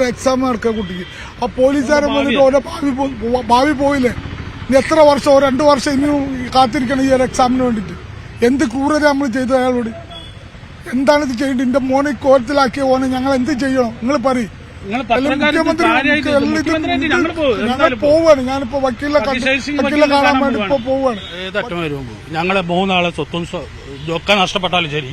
ഇന്നൊരു എക്സാം നടക്കുക കുട്ടിക്ക്. ആ പോലീസുകാരൻ വന്നിട്ട് ഓരോ ഭാവി ഭാവി പോയില്ലേ? ഇനി എത്ര വർഷം രണ്ട് രണ്ടു വർഷം ഇനിയും കാത്തിരിക്കണം ഈ ഒരു എക്സാമിന് വേണ്ടിയിട്ട്. എന്ത് ക്രൂരത നമ്മൾ ചെയ്തു അയാളോട്? എന്താണ് ഇത് ചെയ്യേണ്ടത്? എന്റെ മോനെ കോലത്തിലാക്കിയ ഓനെ ഞങ്ങൾ എന്ത് ചെയ്യണം? നിങ്ങൾ പറയും. മുഖ്യമന്ത്രി. പോവാണ്. ഞാനിപ്പോ വക്കീലിനെ വക്കീലിനെ കാണാൻ വേണ്ടി ഇപ്പൊ പോവാണ്. ഞങ്ങളെ മൂന്നാളെ സ്വത്തും ഒക്കെ ഇതൊക്കെ നഷ്ടപ്പെട്ടാലും ശരി.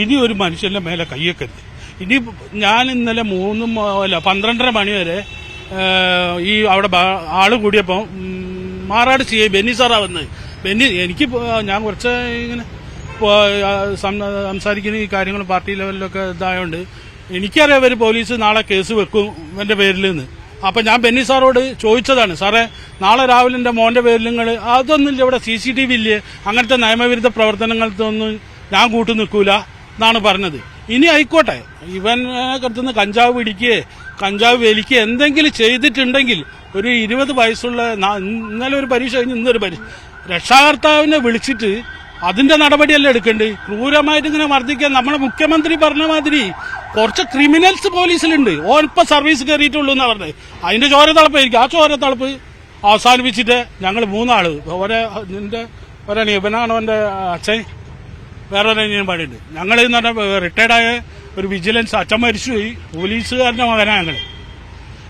ഇനി ഒരു മനുഷ്യന്റെ മേലെ കയ്യേക്കരുത് ഇനി ഞാൻ ഇന്നലെ മൂന്ന് അല്ല പന്ത്രണ്ടര മണി വരെ ഈ അവിടെ ആൾ കൂടിയപ്പോൾ മാറാട് സി ഐ ബെന്നി സാറാ വന്ന്. ബെന്നി എനിക്ക് ഞാൻ കുറച്ച് ഇങ്ങനെ സംസാരിക്കുന്ന ഈ കാര്യങ്ങൾ പാർട്ടി ലെവലിലൊക്കെ ഇതായതുകൊണ്ട് എനിക്കറിയാം ഇവർ പോലീസ് നാളെ കേസ് വെക്കും എന്റെ പേരിൽ നിന്ന് അപ്പൊ ഞാൻ ബെന്നി സാറോട് ചോദിച്ചതാണ് സാറേ നാളെ രാവിലെ എന്റെ മോന്റെ പേരിൽ നിങ്ങൾ അതൊന്നും ഇവിടെ സി സി ടി വി ഇല്ലേ? അങ്ങനത്തെ നിയമവിരുദ്ധ പ്രവർത്തനങ്ങൾക്കൊന്നും ഞാൻ കൂട്ടു നിൽക്കൂല എന്നാണ് പറഞ്ഞത്. ഇനി ആയിക്കോട്ടെ. ഇവനെ കടത്തുന്ന കഞ്ചാവ് പിടിക്കുക കഞ്ചാവ് വലിക്കുക എന്തെങ്കിലും ചെയ്തിട്ടുണ്ടെങ്കിൽ ഒരു ഇരുപത് വയസ്സുള്ള ഇന്നലെ ഒരു പരീക്ഷ കഴിഞ്ഞ് ഇന്നൊരു പരീക്ഷ രക്ഷാകർത്താവിനെ വിളിച്ചിട്ട് അതിന്റെ നടപടിയല്ല എടുക്കേണ്ടത് ക്രൂരമായിട്ട് ഇങ്ങനെ മർദ്ദിക്കാൻ നമ്മുടെ മുഖ്യമന്ത്രി പറഞ്ഞ മാതിരി കുറച്ച് ക്രിമിനൽസ് പോലീസിലുണ്ട്. ഓൻ ഇപ്പൊ സർവീസ് കയറിയിട്ടുള്ളൂ എന്നാ പറഞ്ഞത് അതിന്റെ ചോര തളപ്പായിരിക്കും. ആ ചോര തളപ്പ് അവസാനിപ്പിച്ചിട്ട് ഞങ്ങൾ മൂന്നാൾ. ഒരേ നിന്റെ ഒരണി ഇവനാണ് അവന്റെ അച്ഛൻ? വേറെ ഒരു പാടിയുണ്ട് ഞങ്ങൾ എന്ന് പറഞ്ഞാൽ റിട്ടയർഡായ ഒരു വിജിലൻസ് അച്ഛൻ മരിച്ചുപോയി പോലീസുകാരന്റെ മകനാണ് ഞങ്ങൾ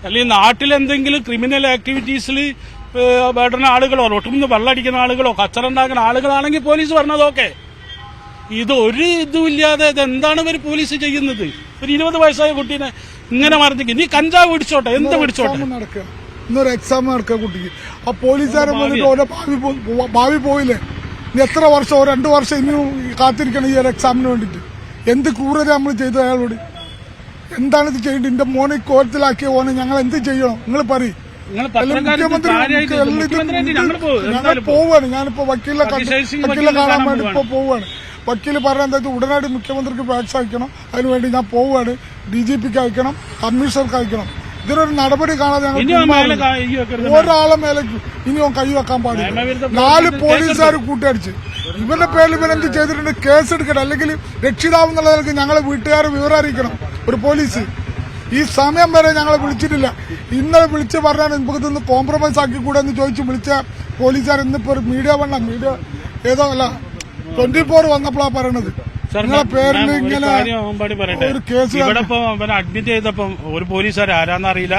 അല്ലെങ്കിൽ നാട്ടിലെന്തെങ്കിലും ക്രിമിനൽ ആക്ടിവിറ്റീസിൽ വേണ്ടുന്ന ആളുകളോ റൊട്ടുമെന്ന് വെള്ളടിക്കുന്ന ആളുകളോ കച്ചറ ഉണ്ടാക്കുന്ന ആളുകളാണെങ്കിൽ പോലീസ് പറഞ്ഞതൊക്കെ ഇത് ഒരു ഇതുമില്ലാതെ ഇത് എന്താണ് ഇവർ പോലീസ് ചെയ്യുന്നത്? ഒരു ഇരുപത് വയസ്സായ കുട്ടീനെ ഇങ്ങനെ മറന്നിക്ക് നീ കഞ്ചാവ് പിടിച്ചോട്ടെ? എന്ത് പിടിച്ചോട്ടെ? നടക്കുക. ഇന്നൊരു എക്സാം നടക്കുക കുട്ടിക്ക്. ആ പോലീസുകാരൻ വന്നിട്ട് ഓരോ ഭാവി പോ- ഭാവി പോയില്ലേ? ഇനി എത്ര വർഷമോ രണ്ട് വർഷം ഇനിയും കാത്തിരിക്കണം ഈ ഒരു എക്സാമിന് വേണ്ടിയിട്ട്. എന്ത് ക്രൂരത നമ്മൾ ചെയ്തു അയാളോട്? എന്താണ് ഇത് ചെയ്യേണ്ടത്? എന്റെ മോനെ കോലത്തിലാക്കിയ ഓനെ ഞങ്ങൾ എന്ത് ചെയ്യണം? നിങ്ങൾ പറയും. ഞങ്ങൾ. പോവാണ്. ഞാനിപ്പോ വക്കീലിനെ വക്കീലെ വക്കീലിനെ വക്കീലിനെ കാണാൻ വേണ്ടി ഇപ്പൊ പോവാണ്. വക്കീൽ പറഞ്ഞ എന്താ ഉടനടി മുഖ്യമന്ത്രിക്ക് പാക്സ് അയക്കണം അതിനുവേണ്ടി ഞാൻ പോവാണ്. ഡി ജി പിക്ക് അയക്കണം. കമ്മീഷണർക്ക് അയക്കണം. ഇതിനൊരു നടപടി കാണാതെ ഞങ്ങൾ ഒരാളെ മേലെ ഇനി കൈ വെക്കാൻ പാടില്ല. നാല് പോലീസുകാർ കൂട്ടിയടിച്ച് ഇവരുടെ പേരിൽ ഇവരെന്ത് ചെയ്തിട്ടുണ്ട്? കേസ് എടുക്കണം അല്ലെങ്കിൽ രക്ഷിതാവ് എന്നുള്ള ഞങ്ങളെ വീട്ടുകാർ വിവരം അറിയിക്കണം. ഒരു പോലീസ്. ഈ സമയം വരെ ഞങ്ങളെ വിളിച്ചിട്ടില്ല. ഇന്നലെ വിളിച്ച് പറഞ്ഞാൽ നമുക്ക് ഇതൊന്ന് കോംപ്രമൈസ് ആക്കി കൂടെ എന്ന് ചോദിച്ച് വിളിച്ച പോലീസുകാർ ഇന്നിപ്പോ ഒരു മീഡിയ വേണ്ട മീഡിയ ഏതോ അല്ല ട്വന്റി ഫോർ വന്നപ്പോഴാണ് പറയണത്. ഇവിടെ അഡ്മിറ്റ് ചെയ്തപ്പം ഒരു പോലീസുകാർ ആരാന്നറിയില്ല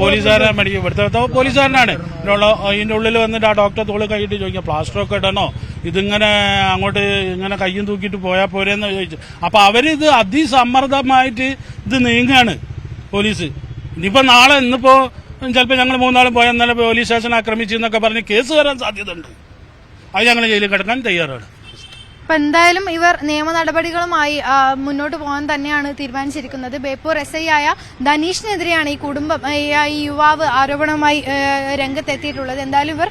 പോലീസുകാരെ മടിക്കും ഇവിടുത്തെ പോലീസുകാരനാണ്. അതിന്റെ ഉള്ളിൽ വന്നിട്ട് ആ ഡോക്ടറെ തോൾ കൈയിട്ട് ചോദിക്കാം പ്ലാസ്റ്റർ ഒക്കെ ഇടണോ? ഇതിങ്ങനെ അങ്ങോട്ട് ഇങ്ങനെ കയ്യും തൂക്കിയിട്ട് പോയാൽ പോരെന്ന് ചോദിച്ചു. അപ്പൊ അവരിത് അതിസമ്മർദ്ദമായിട്ട് ഇത് നീങ്ങാണ് പോലീസ്. ഇനിയിപ്പോ നാളെ ഇന്നിപ്പോ ചിലപ്പോ ഞങ്ങൾ മൂന്നാളും പോയാൽ ഇന്നലെ പോലീസ് സ്റ്റേഷൻ ആക്രമിച്ചു എന്നൊക്കെ പറഞ്ഞ് കേസ് വരാൻ സാധ്യതയുണ്ട്. അത് ഞങ്ങൾ ജയിലിൽ കിടക്കാൻ തയ്യാറാണ്. അപ്പൊ എന്തായാലും ഇവർ നിയമ നടപടികളുമായി മുന്നോട്ട് പോകാൻ തന്നെയാണ് തീരുമാനിച്ചിരിക്കുന്നത്. ബേപ്പൂർ എസ് ഐ ആയ ധനീഷിനെതിരെയാണ് ഈ കുടുംബം ഈ യുവാവ് ആരോപണവുമായി രംഗത്തെത്തിയിട്ടുള്ളത്. എന്തായാലും ഇവർ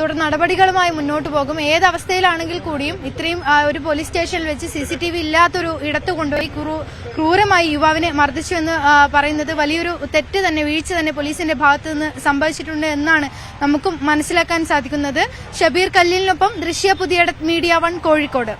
തുടർ നടപടികളുമായി മുന്നോട്ട് പോകും. ഏത് കൂടിയും ഇത്രയും ഒരു പോലീസ് സ്റ്റേഷനിൽ വെച്ച് സി സി ടി വി ഇല്ലാത്തൊരു ഇടത്ത് കൊണ്ടുപോയി ക്രൂരമായി യുവാവിനെ മർദ്ദിച്ചുവെന്ന് പറയുന്നത് വലിയൊരു തെറ്റ് തന്നെ വീഴ്ച തന്നെ പോലീസിന്റെ ഭാഗത്ത് നിന്ന് സംഭവിച്ചിട്ടുണ്ട് എന്നാണ് നമുക്കും മനസ്സിലാക്കാൻ സാധിക്കുന്നത്. ഷബീർ കല്ലിനൊപ്പം ദൃശ്യ പുതിയ മീഡിയ വൺ കോഴിക്കോട്.